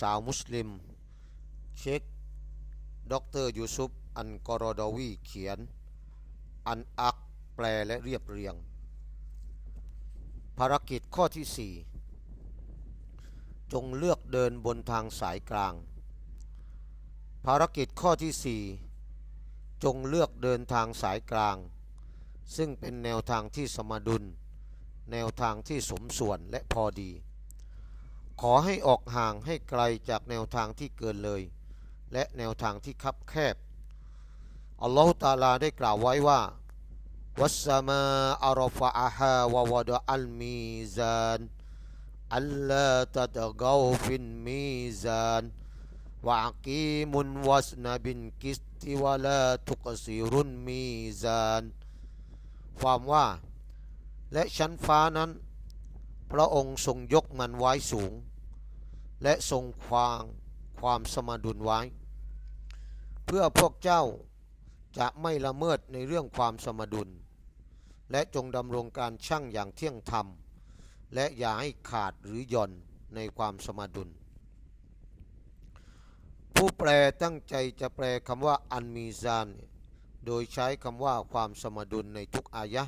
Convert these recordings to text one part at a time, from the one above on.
สาวมุสลิม เช็คดรยูซุปอันกอรอดวีเขียน อันอักแปลและเรียบเรียง ภารกิจข้อที่ 4 จงเลือกเดินบนทางสายกลาง ภารกิจข้อที่ 4 จงเลือกเดินทางสายกลาง ซึ่งเป็นแนวทางที่สมดุล แนวทางที่สมส่วนและพอดี ขอให้ออกห่างให้ไกลจากแนวทางที่เกินเลย และแนวทางที่คับแคบ อัลลอฮฺตาลาได้กล่าวไว้ว่าวัสมาอารฟะอาฮาวะวะดะอัลมีซานอัลลาตะตะกาวฟินมีซานวะอักีมุนวัสนบินกิสติวะลาทุกซิรุนมีซานความว่า และชั้นฟ้านั้น พระองค์ทรงยกมันไว้สูง และทรงควางความสมดุลไว้ เพื่อพวกเจ้าจะไม่ละเมิดในเรื่องความสมดุล และจงดำรงการชั่งอย่างเที่ยงธรรม และอย่าให้ขาดหรือหย่อนในความสมดุล ผู้แปลตั้งใจจะแปลคำว่าอันมีซาน โดยใช้คำว่าความสมดุลในทุกอายะ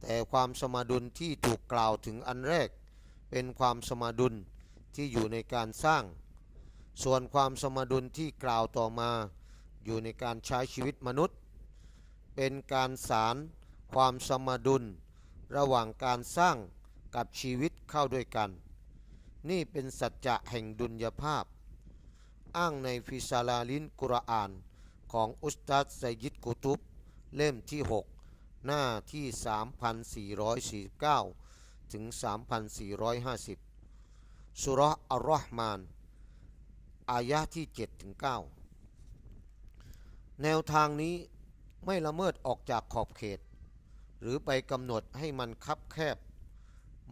แต่ความสมดุลที่ถูกกล่าวถึงอันแรก เป็นความสมดุลที่อยู่ในการสร้าง ส่วนความสมดุลที่กล่าวต่อมา อยู่ในการใช้ชีวิตมนุษย์ เป็นการสารความสมดุล ระหว่างการสร้างกับชีวิตเข้าด้วยกัน นี่เป็นสัจจะแห่งดุลยภาพ อ้างในฟิซาลาลินกุรอานของอุสตัดไซยิดกุตุบเล่มที่ 6 หน้าที่ 3449 ถึง 3450 สุรอัลรอห์มาน อายะที่ 7 ถึง 9 แนวทางนี้ไม่ละเมิดออกจากขอบเขต หรือไปกำหนดให้มันคับแคบ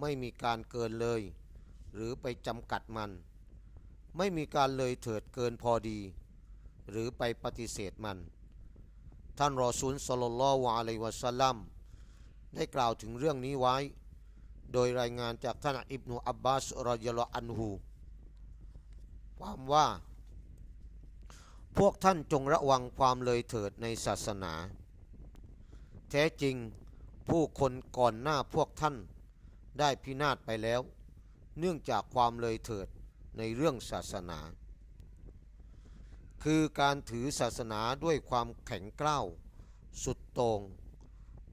ไม่มีการเกินเลย หรือไปจำกัดมัน ไม่มีการเลยเถิดเกินพอดี หรือไปปฏิเสธมัน ท่านรอซูลสลลลอฮุอะลัยวะสัลลัมได้กล่าวถึงเรื่องนี้ไว้ โดยรายงานจากท่านอิบนุอับบาสรอยลอันฮูความว่า พวกท่านจงระวังความเลยเถิดในศาสนา แท้จริงผู้คนก่อนหน้าพวกท่านได้พินาศไปแล้ว เนื่องจากความเลยเถิดในเรื่องศาสนา คือการถือศาสนาด้วยความแข็งกร้าวสุดโตง่ง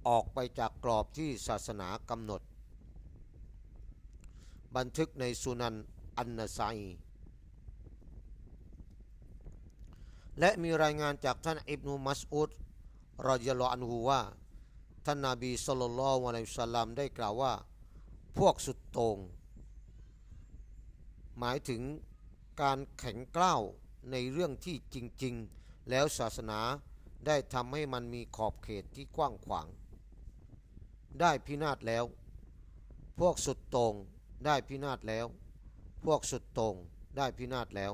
ออกไปจากกรอบที่ศาสนากำหนด บันทึกในสุนันอันนาไซและมีรายงานจากท่านอิบนุมัสอุดรอยลอันฮูว่า ท่านนาบีสุลต่านละวะลัยสัลลัมได้กล่าวว่า พวกสุดโตง่งหมายถึงการแข็งกร้าว ในเรื่องที่จริง ๆ แล้วศาสนาได้ทำให้มันมีขอบเขตที่กว้างขวาง ได้พินาศแล้ว พวกสุดโตง่งได้พินาศแล้ว พวกสุดโตง่งได้พินาศแล้ว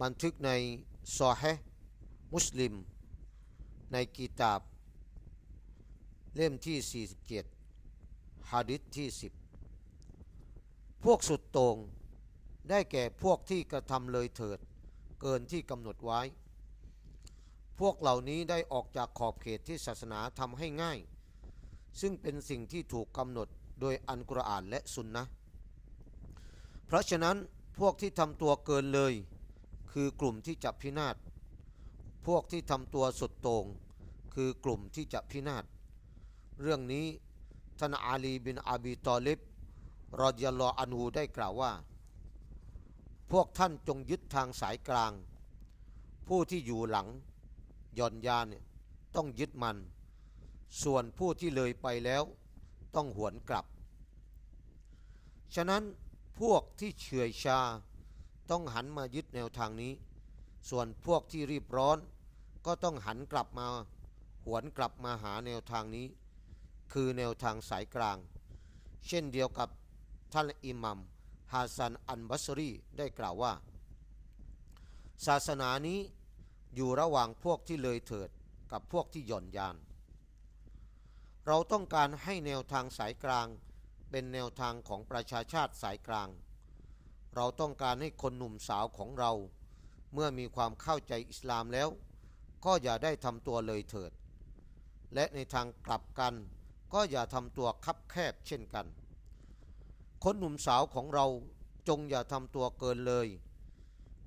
บันทึกในซอฮมุสลิม ในกีตาบ เล่มที่ 47ฮะดิษที่ 10 พวกสุดโตง่ง ได้แก่พวกที่กระทำเลยเถิด เกินที่กำหนดไว้ พวกเหล่านี้ได้ออกจากขอบเขตที่ศาสนาทำให้ง่าย ซึ่งเป็นสิ่งที่ถูกกำหนดโดยอันกุรอานและสุนนะเพราะฉะนั้นพวกที่ทำตัวเกินเลย คือกลุ่มที่จะพินาศ พวกที่ทำตัวสุดโต่งคือกลุ่มที่จะพินาศ เรื่องนี้ท่านอาลีบินอาบีตอลิบรอยัลลออันฮูได้กล่าวว่า พวกท่านจงยึดทางสายกลาง ผู้ที่อยู่หลังย่อนยานเนี่ยต้องยึดมัน ส่วนผู้ที่เลยไปแล้วต้องหวนกลับ ฉะนั้นพวกที่เฉื่อยชาต้องหันมายึดแนวทางนี้ ส่วนพวกที่รีบร้อน ก็ต้องหันกลับมา หวนกลับมาหาแนวทางนี้ คือแนวทางสายกลาง เช่นเดียวกับท่านอิหมัม ฮาซันอันบัสรีได้กล่าวว่า ศาสนานี้อยู่ระหว่างพวกที่เลยเถิดกับพวกที่หย่อนยาน เราต้องการให้แนวทางสายกลางเป็นแนวทางของประชาชาติสายกลาง เราต้องการให้คนหนุ่มสาวของเรา เมื่อมีความเข้าใจอิสลามแล้ว ก็อย่าได้ทำตัวเลยเถิด และในทางกลับกันก็อย่าทำตัวคับแคบเช่นกัน คนหนุ่มสาวของเราจงอย่าทำตัวเกินเลย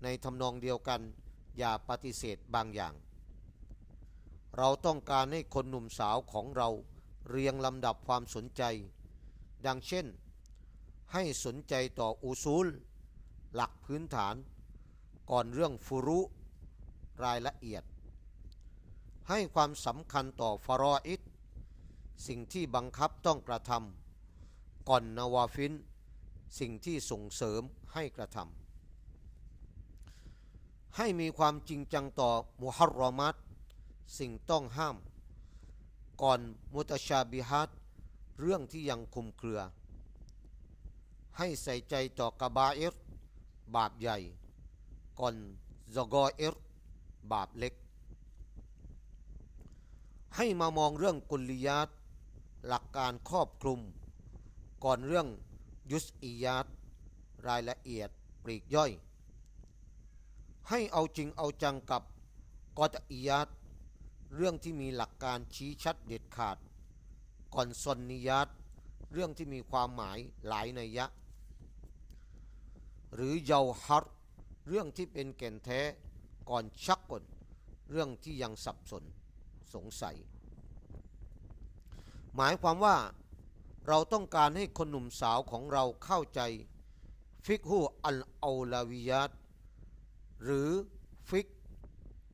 ในทำนองเดียวกัน อย่าปฏิเสธบางอย่าง เราต้องการให้คนหนุ่มสาวของเราเรียงลำดับความสนใจ ดังเช่น ให้สนใจต่ออุซูล หลักพื้นฐาน ก่อนเรื่องฟุรุ รายละเอียด ให้ความสำคัญต่อฟารออิดสิ่งที่บังคับต้องกระทำ ก่อนนาวาฟินสิ่งที่ส่งเสริมให้กระทำให้มีความจริงจังต่อมุฮัรรอมัตสิ่งต้องห้าม ก่อนมุตชาบิฮัดเรื่องที่ยังคุมเครือ ให้ใส่ใจต่อกบาอิรบาปใหญ่ ก่อนซกออิรบาปเล็ก ให้มามองเรื่องกุลยาตหลักการครอบคลุม ก่อนเรื่องยุสอียาตรายละเอียดปลีกย่อย ให้เอาจริงเอาจังกับกอตอียาตเรื่องที่มีหลักการชี้ชัดเด็ดขาด ก่อนซอนนิยาตเรื่องที่มีความหมายหลายนัยยะ หรือเยาฮัรเรื่องที่เป็นแก่นแท้ก่อนชักกลเรื่องที่ยังสับสนสงสัย หมายความว่า เราต้องการให้คนหนุ่มสาวของเราเข้าใจ ฟิกฮูอัลอาลาวิยัตหรือฟิก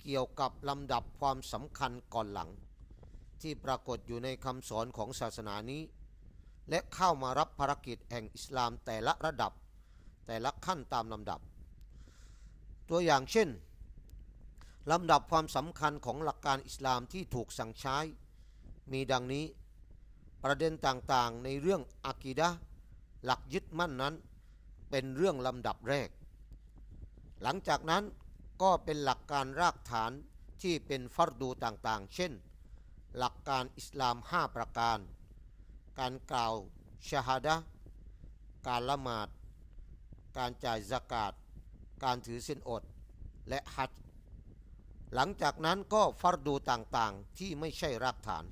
เกี่ยวกับลำดับความสำคัญก่อนหลัง ที่ปรากฏอยู่ในคำสอนของศาสนานี้ และเข้ามารับภารกิจแห่งอิสลามแต่ละระดับ แต่ละขั้นตามลำดับ ตัวอย่างเช่นลำดับความสำคัญของหลักการอิสลามที่ถูกสั่งใช้ มีดังนี้ ประเด็นต่างๆ ในเรื่องอากีดะหลักยึดมั่นนั้น เป็นเรื่องลำดับแรก หลังจากนั้นก็เป็นหลักการรากฐานที่เป็นฟัรดูต่างๆ เช่น หลักการอิสลาม 5 ประการ การกล่าวชาฮดะการละหมาด การจ่ายสกาดการถือเส้นอด และฮัจหลังจากนั้นก็ฟัรดูต่างๆ ที่ไม่ใช่รากฐาน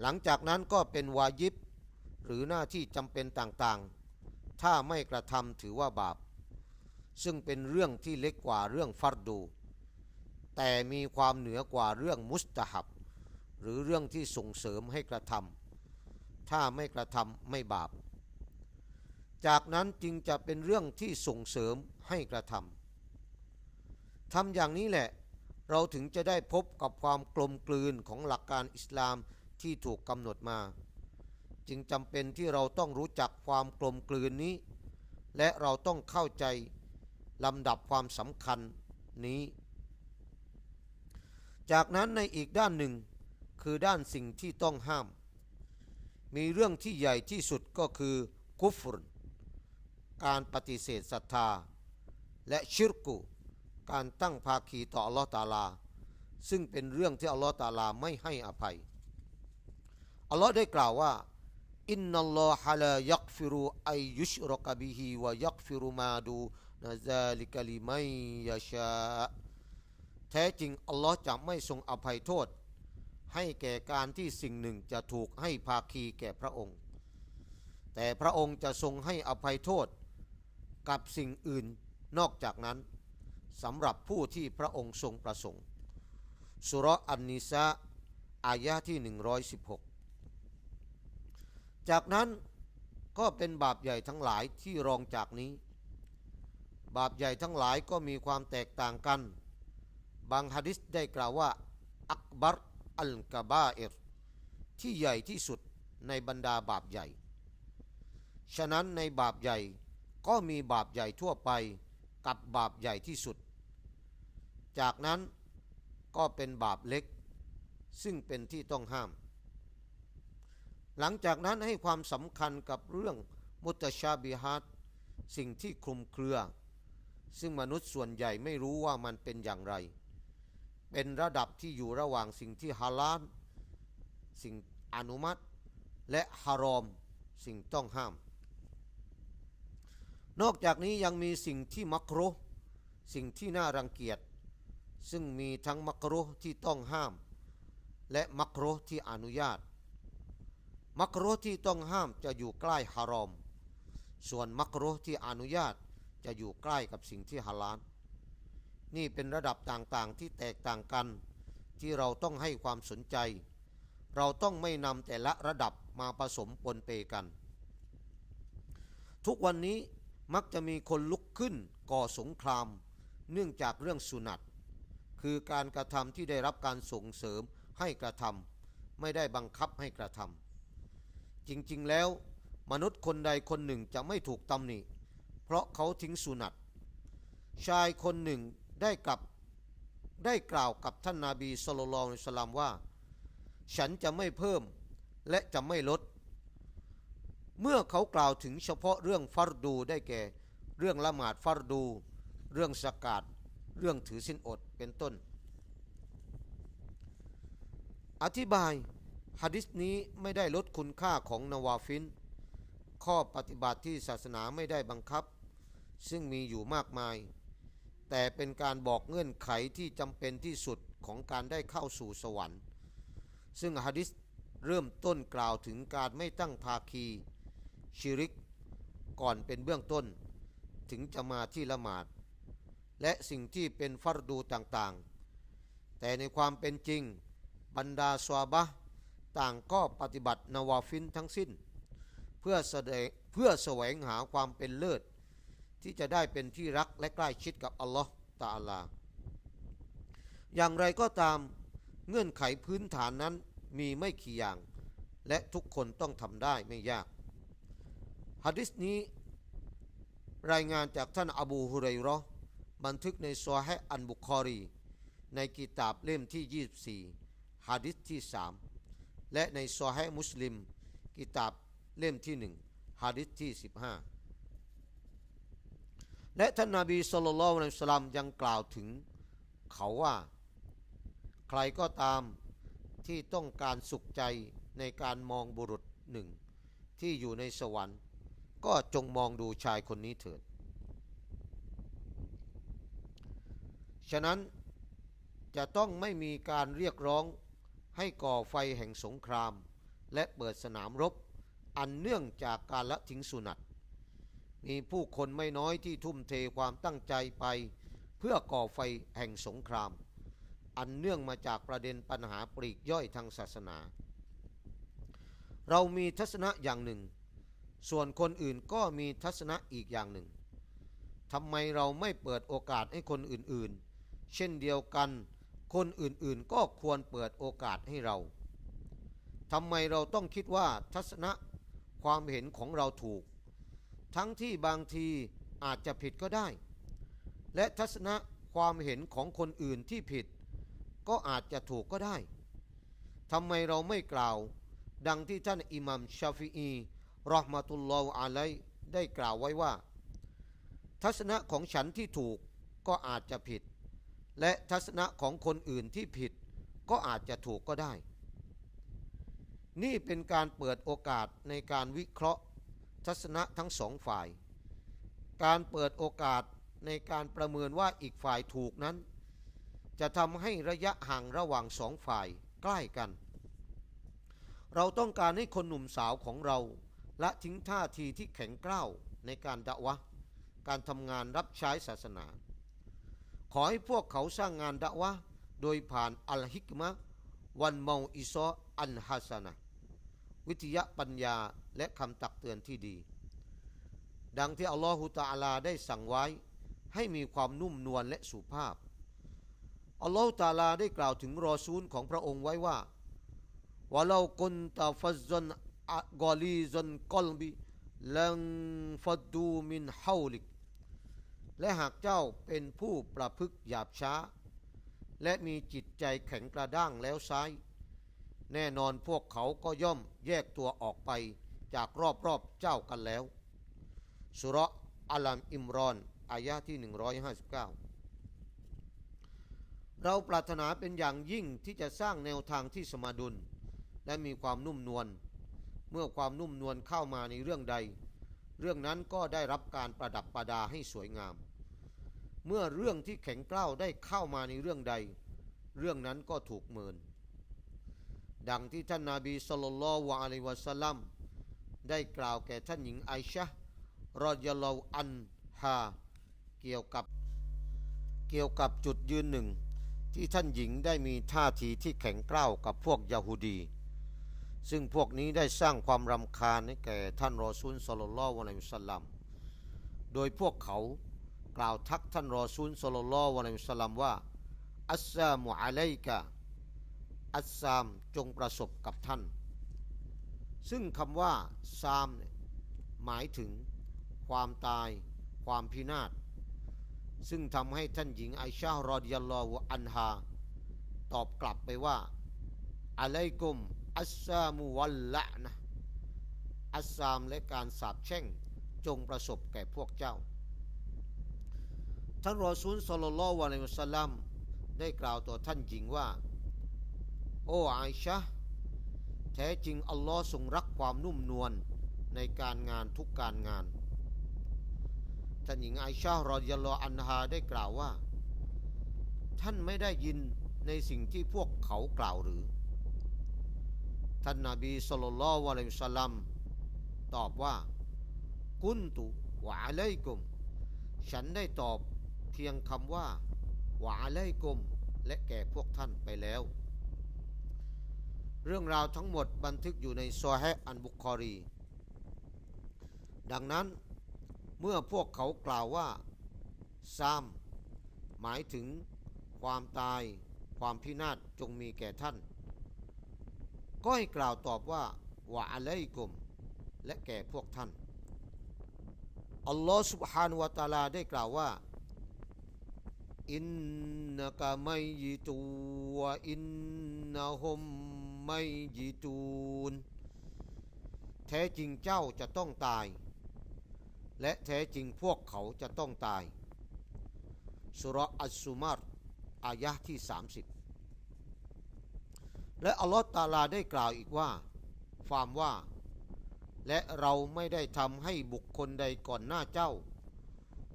หลังจากนั้นก็เป็นวายิบ หรือหน้าที่จำเป็นต่างๆ ถ้าไม่กระทำถือว่าบาป ซึ่งเป็นเรื่องที่เล็กกว่าเรื่องฟัรดู แต่มีความเหนือกว่าเรื่องมุสตะฮับ หรือเรื่องที่ส่งเสริมให้กระทำถ้าไม่กระทำไม่บาป จากนั้นจึงจะเป็นเรื่องที่ส่งเสริมให้กระทำทำอย่างนี้แหละ เราถึงจะได้พบกับความกลมกลืนของหลักการอิสลาม ที่ถูกกำหนดมา จึงจำเป็นที่เราต้องรู้จักความกลมกลืนนี้ และเราต้องเข้าใจลำดับความสำคัญนี้ จากนั้นในอีกด้านหนึ่งคือด้านสิ่งที่ต้องห้าม มีเรื่องที่ใหญ่ที่สุดก็คือกุฟรการปฏิเสธศรัทธา และชิรกุ การตั้งภาคีต่ออัลลอฮ์ตาลา ซึ่งเป็นเรื่องที่อัลลอฮ์ตาลาไม่ให้อภัย อัลลอฮ์ได้กล่าวว่าอินนัลลอฮะลายักฟิรุอัยยุชรกบิฮิวะยักฟิรุมาดูนะซาลิกะลิมัยยาชาแท้จริง อัลลอฮ์จะไม่ทรงอภัยโทษ ให้แก่การที่สิ่งหนึ่งจะถูกให้ภาคีแก่พระองค์ แต่พระองค์จะทรงให้อภัยโทษ กับสิ่งอื่นนอกจากนั้นสำหรับผู้ที่พระองค์ทรงประสงค์สุรอันนิสาอายะที่ 116 จากนั้นก็เป็นบาปใหญ่ทั้งหลายที่รองจากนี้ บาปใหญ่ทั้งหลายก็มีความแตกต่างกัน บางฮะดิษได้กล่าวว่า อักบัรอัลกบาอิรที่ใหญ่ที่สุดในบรรดาบาปใหญ่ ฉะนั้นในบาปใหญ่ก็มีบาปใหญ่ทั่วไปกับบาปใหญ่ที่สุด จากนั้นก็เป็นบาปเล็ก ซึ่งเป็นที่ต้องห้าม หลังจากนั้นให้ความสำคัญกับเรื่องมุตชาบิฮัดสิ่งที่คลุมเครือ ซึ่งมนุษย์ส่วนใหญ่ไม่รู้ว่ามันเป็นอย่างไร เป็นระดับที่อยู่ระหว่างสิ่งที่ฮาลาลสิ่งอนุมัติ และฮารอม สิ่งต้องห้าม นอกจากนี้ยังมีสิ่งที่มักรุสิ่งที่น่ารังเกียจ ซึ่งมีทั้งมักรุที่ต้องห้าม และมักรุที่อนุญาต มักรุที่ต้องห้ามจะอยู่ใกล้ฮารอม ส่วนมักรุที่อนุญาตจะอยู่ใกล้กับสิ่งที่ฮาลาลนี่เป็นระดับต่างๆที่แตกต่างกัน ที่เราต้องให้ความสนใจ เราต้องไม่นำแต่ละระดับมาผสมปนเปกัน ทุกวันนี้มักจะมีคนลุกขึ้นก่อสงคราม เนื่องจากเรื่องสุนัตคือการกระทำที่ได้รับการส่งเสริมให้กระทำไม่ได้บังคับให้กระทำ จริงๆแล้ว มนุษย์คนใดคนหนึ่งจะไม่ถูกตำหนิเพราะเขาทิ้งสุนัตชายคนหนึ่งได้กับได้กล่าวกับท่านนาบีสุลต่านสลามว่า ฉันจะไม่เพิ่มและจะไม่ลด เมื่อเขากล่าวถึงเฉพาะเรื่องฟัรดูได้แก่ เรื่องละหมาดฟัรดู เรื่องสกาดเรื่องถือสินอดเป็นต้น อธิบาย ฮะดิษนี้ไม่ได้ลดคุณค่าของนวาฟิน ข้อปฏิบัติที่ศาสนาไม่ได้บังคับ ซึ่งมีอยู่มากมาย แต่เป็นการบอกเงื่อนไขที่จำเป็นที่สุดของการได้เข้าสู่สวรรค์ ซึ่งฮะดิษเริ่มต้นกล่าวถึงการไม่ตั้งภาคีชิริก ก่อนเป็นเบื้องต้น ถึงจะมาที่ละหมาด และสิ่งที่เป็นฟัรดูต่างๆ แต่ในความเป็นจริงบรรดาสวาบะ ต่างก็ปฏิบัตินาวาฟินทั้งสิ้น เพื่อแสดงเพื่อแสวงหาความเป็นเลิศ ที่จะได้เป็นที่รักและใกล้ชิดกับอัลลอฮ์ตาอัลลาอย่างไรก็ตามเงื่อนไขพื้นฐานนั้นมีไม่กี่อย่าง และทุกคนต้องทำได้ไม่ยากฮะดิษนี้ รายงานจากท่านอบูฮุไรเราะห์บันทึกในซอฮะอันบุคอรี ในกิตาบเล่มที่ 24ฮะดิษที่3 และในซอฮะมุสลิม กิตาบเล่มที่1ฮะดิษที่ 15 และท่านนาบีสุลต่านลสลัมยังกล่าวถึงเขาว่า ใครก็ตามที่ต้องการสุขใจในการมองบุรุษหนึ่ง ที่อยู่ในสวรรค์ ก็จงมองดูชายคนนี้เถิด ฉะนั้นจะต้องไม่มีการเรียกร้อง ให้ก่อไฟแห่งสงคราม และเปิดสนามรบ อันเนื่องจากการละทิ้งสุนัตมีผู้คนไม่น้อยที่ทุ่มเทความตั้งใจไป เพื่อก่อไฟแห่งสงคราม อันเนื่องมาจากประเด็นปัญหาปลีกย่อยทางศาสนา เรามีทัศนะอย่างหนึ่ง ส่วนคนอื่นก็มีทัศนะอีกอย่างหนึ่งทำไมเราไม่เปิดโอกาสให้คนอื่นๆ เช่นเดียวกัน คนอื่นๆก็ควรเปิดโอกาสให้เราทำไมเราต้องคิดว่าทัศนะความเห็นของเราถูก ทั้งที่บางทีอาจจะผิดก็ได้ และทัศนะความเห็นของคนอื่นที่ผิด ก็อาจจะถูกก็ได้ทำไมเราไม่กล่าว ดังที่ท่านอิหมัมชาฟีอีรอห์มะตุลลอฮอะลัยได้กล่าวไว้ว่า ทัศนะของฉันที่ถูกก็อาจจะผิด และทัศนะของคนอื่นที่ผิดก็อาจจะถูกก็ได้ นี่เป็นการเปิดโอกาสในการวิเคราะห์ ทัศนะทั้งสองฝ่าย การเปิดโอกาสในการประเมินว่าอีกฝ่ายถูกนั้น จะทำให้ระยะห่างระหว่างสองฝ่ายใกล้กัน เราต้องการให้คนหนุ่มสาวของเราละทิ้งท่าทีที่แข็งกร้าวในการดะวะ การทำงานรับใช้ศาสนา ขอให้พวกเขาสร้างงานดะวะโดยผ่านอัลฮิกมะวันเมาอิซออันฮัสนะวิทยาปัญญาและคำตักเตือนที่ดี ดังที่อัลลอฮฺตาลาได้สั่งไว้ ให้มีความนุ่มนวลและสุภาพอัลลอฮฺตาลาได้กล่าวถึงรอซูลของพระองค์ไว้ว่าวะลากนตาฟัซซันกอลีซนกอลบีลังฟัดดูมินฮาวลิก และหากเจ้าเป็นผู้ประพฤกหยาบช้า และมีจิตใจแข็งกระด้างแล้วไซแน่นอนพวกเขาก็ย่อมแยกตัวออกไปจากรอบๆเจ้ากันแล้ว สุรอัลัมอิมรอน อายะที่ 159 เราปรารถนาเป็นอย่างยิ่งที่จะสร้างแนวทางที่สมดุล และมีความนุ่มนวล เมื่อความนุ่มนวลเข้ามาในเรื่องใด เรื่องนั้นก็ได้รับการประดับประดาให้สวยงาม เมื่อเรื่องที่แข็งกร้าวได้เข้ามาในเรื่องใด เรื่องนั้นก็ถูกเมิน ดังที่ท่านนาบีสุลต่านละวะอะลัยวะสัลลัมได้กล่าวแก่ท่านหญิงไอชะรอยัลลวอันฮาเกี่ยวกับเกี่ยวกับจุดยืนหนึ่ง ที่ท่านหญิงได้มีท่าทีที่แข็งกร้าวกับพวกยาฮูดี ซึ่งพวกนี้ได้สร้างความรำคาญให้แก่ท่านรอซูลสลลัลลอฮุอะลัยฮิวะสัลลัม โดยพวกเขา กล่าวทักท่านรอซูลสลลลลอฮุอะลัยสลัมว่า อัสซามุอะลัยกะ อัสซามจงประสบกับท่าน ซึ่งคำว่า ซาม หมายถึง ความตาย ความพินาศ ซึ่งทำให้ท่านหญิงไอชาฮรอดิยัลลอฮุอันฮา ตอบกลับไปว่าอะลัยกุม อัสซามุวัลละนะอัสซามและการสาปแช่งจงประสบแก่พวกเจ้า ท่านรอซูลสลลลลอฮุอะลัยฮิวะสัลลัมได้กล่าวต่อท่านหญิงว่า โอ้ไอชะห์แท้จริงอัลลอฮ์ทรงรักความนุ่มนวลในการงานทุกการงาน ท่านหญิงไอชาฮ์รอยัลลออันฮาได้กล่าวว่า ท่านไม่ได้ยินในสิ่งที่พวกเขากล่าวหรือ ท่านนาบีสุลต่านลวะลัยสัลลัมตอบว่า กุนตุวะอะลัยกุม ฉันได้ตอบ เพียงคำว่าวะอะลัยกุม และแก่พวกท่านไปแล้ว เรื่องราวทั้งหมดบันทึกอยู่ในซอฮีฮ์อันบุคอรี ดังนั้นเมื่อพวกเขากล่าวว่าซาม หมายถึงความตาย ความพินาศจงมีแก่ท่าน ก็ให้กล่าวตอบว่าวะอะลัยกุม และแก่พวกท่าน อัลลอฮ์ سبحانه และ تعالى ได้กล่าวว่า อินนักะมัยยิตูวอินนะฮุมมัยยิตูนแท้จริงเจ้าจะต้องตาย และแท้จริงพวกเขาจะต้องตายสุรอัสซุมารอายะที่ 30 และอัลลอฮ์ตาลาได้กล่าวอีกว่า ความว่า และเราไม่ได้ทำให้บุคคลใดก่อนหน้าเจ้า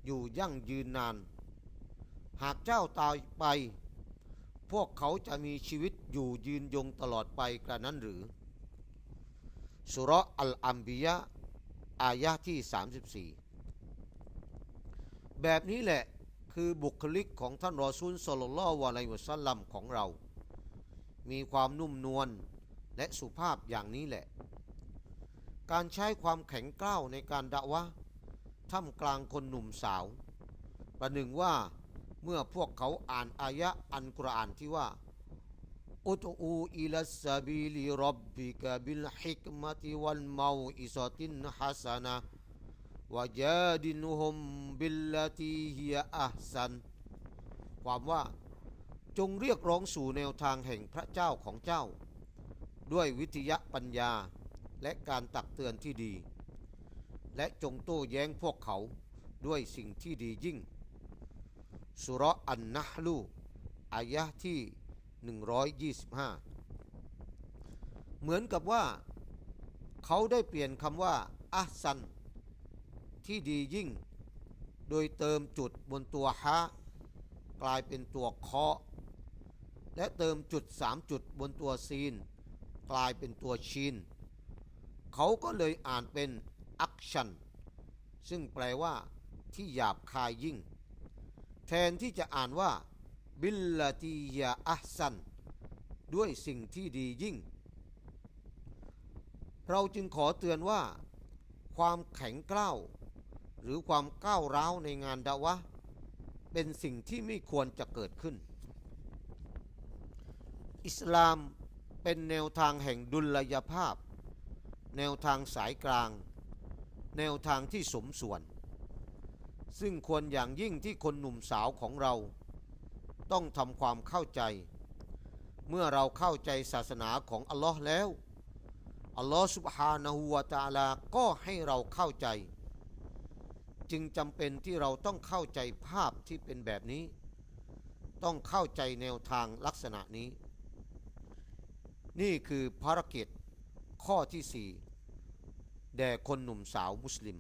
อยู่ยั่งยืนนาน หากเจ้าตายไป พวกเขาจะมีชีวิตอยู่ยืนยงตลอดไปกระนั้นหรือสุรอัลอัมบียะอายะที่ 34 แบบนี้แหละคือบุคลิกของท่านรอซูลสลลลลอฮุอะลัยวะสัลลัมของเรา มีความนุ่มนวลและสุภาพอย่างนี้แหละ การใช้ความแข็งกร้าวในการดะวะท่ามกลางคนหนุ่มสาว ประหนึ่งว่า เมื่อพวกเขาอ่านอายะอันกุรอานที่ว่าอุตอูอิลัสซาบิลิรับบิกะบิลฮิกมติวัลมาอิซาตินฮัสนะวะจาดินฮุมบิลลตีฮิยอัฮซันความว่าจงเรียกร้องสู่แนวทางแห่งพระเจ้าของเจ้า ด้วยวิทยาปัญญาและการตักเตือนที่ดี และจงโต้แย้งพวกเขาด้วยสิ่งที่ดียิ่ง สุรอันนะลูอายะที่ 125 เหมือนกับว่า เขาได้เปลี่ยนคำว่าอัซัน ที่ดียิ่ง โดยเติมจุดบนตัวฮะกลายเป็นตัวเคาะและเติมจุดสามจุดบนตัวซีน กลายเป็นตัวชีนเขาก็เลยอ่านเป็นอักชัน ซึ่งแปลว่าที่หยาบคายยิ่ง แทนที่จะอ่านว่า บิลลตียาอัฮซัน ด้วยสิ่งที่ดียิ่ง เราจึงขอเตือนว่า ความแข็งกร้าว หรือความก้าวร้าวในงานดาวะ เป็นสิ่งที่ไม่ควรจะเกิดขึ้น อิสลามเป็นแนวทางแห่งดุลยภาพ แนวทางสายกลาง แนวทางที่สมส่วน ซึ่งควรอย่างยิ่งที่คนหนุ่มสาวของเรา ต้องทำความเข้าใจ เมื่อเราเข้าใจศาสนาของอัลลอฮ์แล้วอัลลอฮ์สุบฮานาหูวาตาลาก็ให้เราเข้าใจ จึงจำเป็นที่เราต้องเข้าใจภาพที่เป็นแบบนี้ ต้องเข้าใจแนวทางลักษณะนี้ นี่คือภารกิจข้อที่สี่แด่คนหนุ่มสาวมุสลิม